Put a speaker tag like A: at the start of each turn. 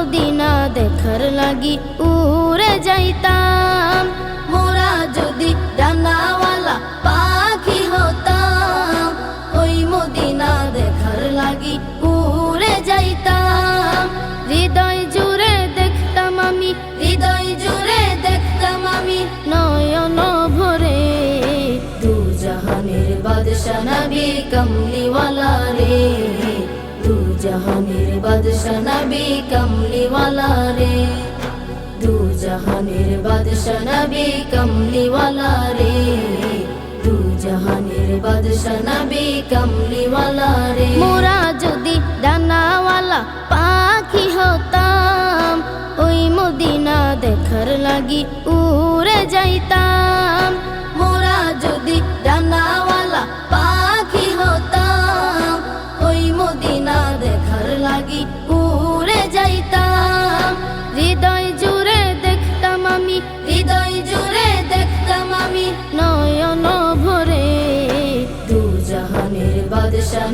A: দেখার লাগি উড়ে যাইতাম। মোরা যদি ডানাওয়ালা পাখি হতাম, ওই মদিনা দেখার লাগি উড়ে যাইতাম। হৃদয় জুড়ে দেখতাম আমি, হৃদয় জুড়ে দেখতাম আমি, নয়ন ভরে দু জাহানের বাদশা নবী, কমলিওয়ালা জাহানের বাদশা নবী কমলিওয়ালা রে। দু জাহানের বাদশা নবী কমলিওয়ালা রে। দু জাহানের বাদশা নবী কমলিওয়ালা রে। মোরা যদি পাখি হতাম, ওই মদিনা দেখার লাগি উড়ে যাইতাম। 何?